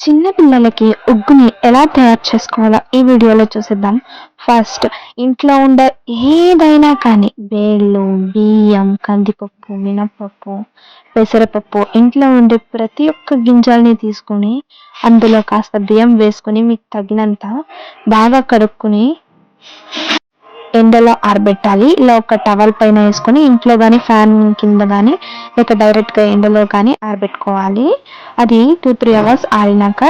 చిన్న పిల్లలకి ఉగ్గుని ఎలా తయారు చేసుకోవాలో ఈ వీడియోలో చూసేద్దాం. ఫస్ట్ ఇంట్లో ఉండే ఏదైనా కానీ వేళ్ళు బియ్యం కందిపప్పు మినపప్పు పెసరపప్పు ఇంట్లో ఉండే ప్రతి ఒక్క గింజల్ని తీసుకుని అందులో కాస్త బియ్యం వేసుకుని మీకు తగినంత బాగా కడుక్కుని ఎండలో ఆరబెట్టాలి. ఇలా ఒక టవల్ పైన వేసుకొని ఇంట్లో కానీ ఫ్యాన్ కింద కానీ లేక డైరెక్ట్గా ఎండలో కానీ ఆరబెట్టుకోవాలి అది టూ త్రీ అవర్స్ ఆరినాక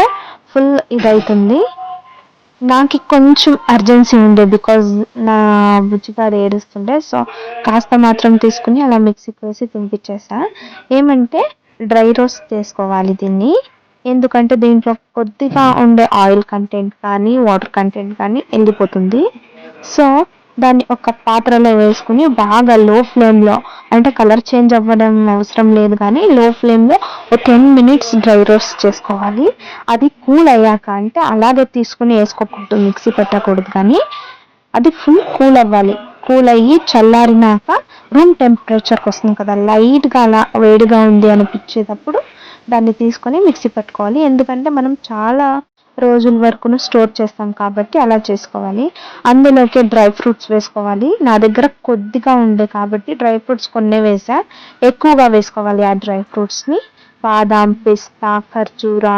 ఫుల్ ఇదవుతుంది. నాకు కొంచెం అర్జెన్సీ ఉండే బికాజ్ నా బుజ్జిగారు ఏడుస్తుండే సో కాస్త మాత్రం తీసుకుని అలా మిక్సీకి వేసి తినిపించేసా. ఏమంటే డ్రై రోస్ట్ చేసుకోవాలి దీన్ని. ఎందుకంటే దీంట్లో కొద్దిగా ఉండే ఆయిల్ కంటెంట్ కానీ వాటర్ కంటెంట్ కానీ వెళ్ళిపోతుంది. సో దాన్ని ఒక పాత్రలో వేసుకుని బాగా లో ఫ్లేమ్లో అంటే కలర్ చేంజ్ అవ్వడం అవసరం లేదు కానీ లో ఫ్లేమ్లో ఒక టెన్ మినిట్స్ డ్రై రోస్ట్ చేసుకోవాలి. అది కూల్ అయ్యాక అంటే అలాగే తీసుకుని వేసుకోకూడదు మిక్సీ పెట్టకూడదు కానీ అది ఫుల్ కూల్ అవ్వాలి. కూల్ అయ్యి చల్లారినాక రూమ్ టెంపరేచర్కి వస్తుంది కదా లైట్గా అలా వేడిగా ఉంది అనిపించేటప్పుడు దాన్ని తీసుకొని మిక్సీ పెట్టుకోవాలి. ఎందుకంటే మనం చాలా రోజుల వరకును స్టోర్ చేస్తాం కాబట్టి అలా చేసుకోవాలి. అందులోకి డ్రై ఫ్రూట్స్ వేసుకోవాలి. నా దగ్గర కొద్దిగా ఉండే కాబట్టి డ్రై ఫ్రూట్స్ కొన్నే వేసా ఎక్కువగా వేసుకోవాలి ఆ డ్రై ఫ్రూట్స్ని. బాదాం పిస్తా ఖర్జూరా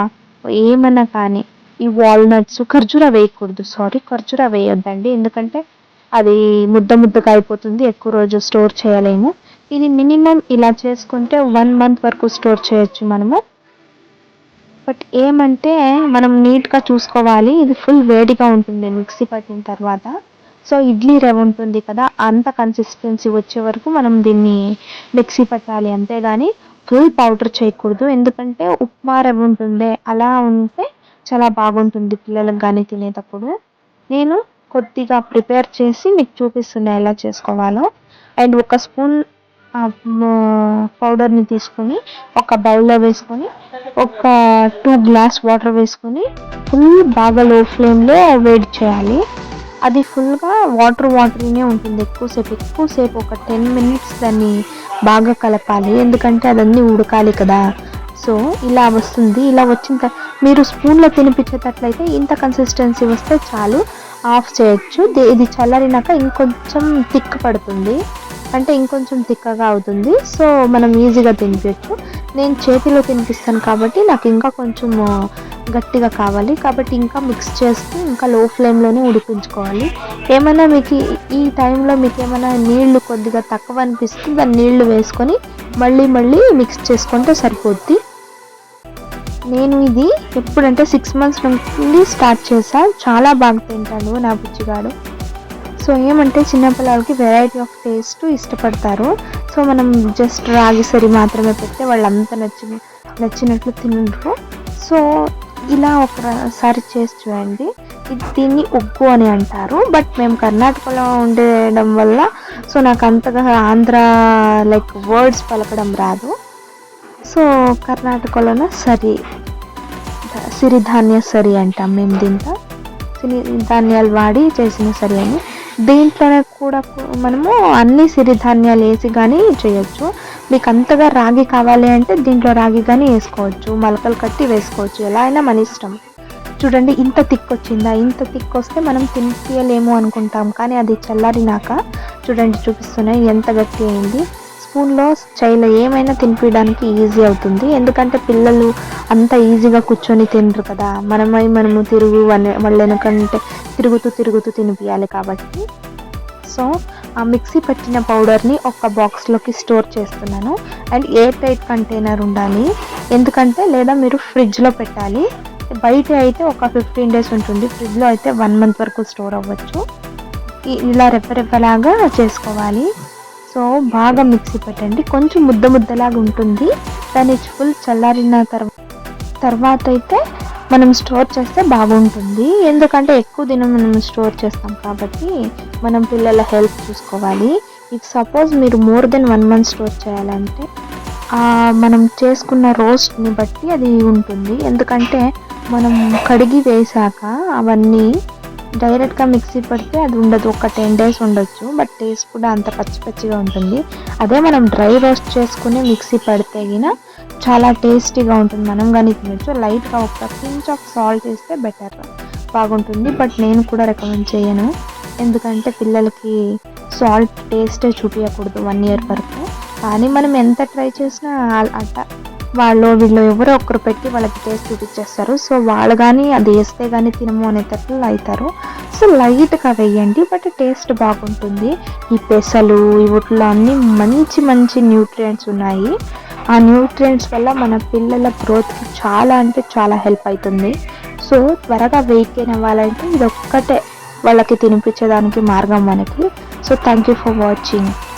ఏమన్నా కానీ. ఈ వాల్నట్స్ ఖర్జూరా వేయకూడదు. సారీ ఖర్జూరా వేయొద్దండి. ఎందుకంటే అది ముద్ద ముద్దగా అయిపోతుంది. ఎక్కువ రోజు స్టోర్ చేయలేము. ఇది మినిమం ఇలా చేసుకుంటే వన్ మంత్ వరకు స్టోర్ చేయొచ్చు మనము. బట్ ఏమంటే మనం నీట్గా చూసుకోవాలి. ఇది ఫుల్ వేడిగా ఉంటుంది మిక్సీ పట్టిన తర్వాత. సో ఇడ్లీ రవ్వ ఉంటుంది కదా అంత కన్సిస్టెన్సీ వచ్చే వరకు మనం దీన్ని మిక్సీ పట్టాలి. అంతేగాని ఫుల్ పౌడర్ చేయకూడదు. ఎందుకంటే ఉప్మా రవ్వ ఉంటుంది అలా ఉంటే చాలా బాగుంటుంది పిల్లలకు కానీ తినేటప్పుడు. నేను కొద్దిగా ప్రిపేర్ చేసి మీకు చూపిస్తున్నా ఎలా చేసుకోవాలో. అండ్ ఒక స్పూన్ పౌడర్ని తీసుకొని ఒక బౌల్లో వేసుకొని ఒక టూ గ్లాస్ వాటర్ వేసుకొని ఫుల్ బాగా లో ఫ్లేమ్లో వేడి చేయాలి. అది ఫుల్గా వాటర్ వాటరీనే ఉంటుంది. ఎక్కువసేపు ఎక్కువసేపు ఒక టెన్ మినిట్స్ దాన్ని బాగా కలపాలి. ఎందుకంటే అదన్నీ ఉడకాలి కదా. సో ఇలా వస్తుంది. ఇలా వచ్చిన మీరు స్పూన్లో తినిపించేటట్లయితే ఇంత కన్సిస్టెన్సీ వస్తే చాలు ఆఫ్ చేయొచ్చు. ఇది చల్లారినాక ఇంకొంచెం థిక్ పడుతుంది. అంటే ఇంకొంచెం తిక్కగా అవుతుంది. సో మనం ఈజీగా తినిపించచ్చు నేను చేతిలో తినిపిస్తాను కాబట్టి నాకు ఇంకా కొంచెం గట్టిగా కావాలి. కాబట్టి ఇంకా మిక్స్ చేస్తూ ఇంకా లో ఫ్లేమ్లోనే ఉడికించుకోవాలి. ఏమైనా మీకు ఈ టైంలో మీకు ఏమైనా నీళ్ళు కొద్దిగా తక్కువ అనిపిస్తే దాన్ని నీళ్ళు వేసుకొని మళ్ళీ మళ్ళీ మిక్స్ చేసుకుంటే సరిపోద్ది. నేను ఇది ఎప్పుడంటే సిక్స్ మంత్స్ నుండి స్టార్ట్ చేశాను చాలా బాగా తింటాను నా బుచ్చిగాడు సో ఏమంటే చిన్నపిల్లలకి వెరైటీ ఆఫ్ టేస్ట్ ఇష్టపడతారు. సో మనం జస్ట్ రాగి సరి మాత్రమే పెడితే వాళ్ళు అంత నచ్చి నచ్చినట్లు తినరు. సో ఇలా ఒకసారి చేసి చూడండి. ఇది దీన్ని ఉగ్గు అని అంటారు. బట్ మేము కర్ణాటకలో ఉండడం వల్ల సో నాకు అంతగా ఆంధ్ర లైక్ వర్డ్స్ పలకడం రాదు. సో కర్ణాటకలోన సరి సిరిధాన్య సరి అంటాం మేము దీంతో సిరి ధాన్యాలు వాడి చేసిన సరి అని దీంట్లోనే కూడా మనము అన్ని సిరిధాన్యాలు వేసి కానీ చేయొచ్చు. మీకు అంతగా రాగి కావాలి అంటే దీంట్లో రాగి కానీ వేసుకోవచ్చు. మొలకలు కట్టి వేసుకోవచ్చు. ఎలా అయినా మన ఇష్టం. చూడండి ఇంత తిక్ వచ్చిందా ఇంత తిక్ వస్తే మనం తినిపించలేము అనుకుంటాం. కానీ అది చల్లారినాక చూడండి చూపిస్తున్నాయి. ఎంత గట్టి అయింది. స్పూన్లో చైలో ఏమైనా తినిపించడానికి ఈజీ అవుతుంది. ఎందుకంటే పిల్లలు అంత ఈజీగా కూర్చొని తినరు కదా. మనమై మనము తిరుగు వాళ్ళ వెనకంటే తిరుగుతూ తిరుగుతూ తినిపించాలి కాబట్టి. సో ఆ మిక్సీ పెట్టిన పౌడర్ని ఒక బాక్స్లోకి స్టోర్ చేస్తున్నాను. అండ్ ఎయిర్ టైట్ కంటైనర్ ఉండాలి. ఎందుకంటే లేదా మీరు ఫ్రిడ్జ్లో పెట్టాలి. బయట అయితే ఒక ఫిఫ్టీన్ డేస్ ఉంటుంది. ఫ్రిడ్జ్లో అయితే వన్ మంత్ వరకు స్టోర్ అవ్వచ్చు. ఇలా రెప్పరెప్పలాగా చేసుకోవాలి. సో బాగా మిక్సీ పెట్టండి. కొంచెం ముద్ద ముద్దలాగా ఉంటుంది. దాన్ని ఫుల్ చల్లారిన తర్వాత తర్వాత అయితే మనం స్టోర్ చేస్తే బాగుంటుంది. ఎందుకంటే ఎక్కువ దినం మనం స్టోర్ చేస్తాం కాబట్టి మనం పిల్లల హెల్త్ చూసుకోవాలి. ఇఫ్ సపోజ్ మీరు more than one month store చేయాలంటే మనం చేసుకున్న రోస్ట్ని బట్టి అది ఉంటుంది. ఎందుకంటే మనం కడిగి వేశాక అవన్నీ డైరెక్ట్గా మిక్సీ పడితే అది ఉండదు. ఒక టెన్ డేస్ ఉండొచ్చు. బట్ టేస్ట్ కూడా అంత పచ్చి పచ్చిగా ఉంటుంది. అదే మనం డ్రై రోస్ట్ చేసుకుని మిక్సీ పడితే గిన చాలా టేస్టీగా ఉంటుంది. మనం కానీ తినచ్చు. లైట్గా ఒక పించ్ ఆఫ్ సాల్ట్ వేస్తే బెటర్. బాగుంటుంది. బట్ నేను కూడా రికమెండ్ చేయను. ఎందుకంటే పిల్లలకి సాల్ట్ టేస్టే చూపించకూడదు వన్ ఇయర్ వరకు. కానీ మనం ఎంత ట్రై చేసినా ఆ- అట్ట వాళ్ళు వీళ్ళు ఎవరో ఒకరు పెట్టి వాళ్ళకి టేస్ట్ చూపించేస్తారు. సో వాళ్ళు కానీ అది వేస్తే కానీ తినము అనేటట్లు అవుతారు సో లైట్గా వేయండి బట్ టేస్ట్ బాగుంటుంది. ఈ పెసలు ఈ వీటిలో అన్ని మంచి మంచి న్యూట్రియంట్స్ ఉన్నాయి. ఆ న్యూట్రియంట్స్ వల్ల మన పిల్లల గ్రోత్కి చాలా అంటే చాలా హెల్ప్ అవుతుంది సో త్వరగా వెయిట్ గెయిన్ అవ్వాలంటే ఇది ఒక్కటే వాళ్ళకి తినిపించేదానికి మార్గం మనకి. So thank you for watching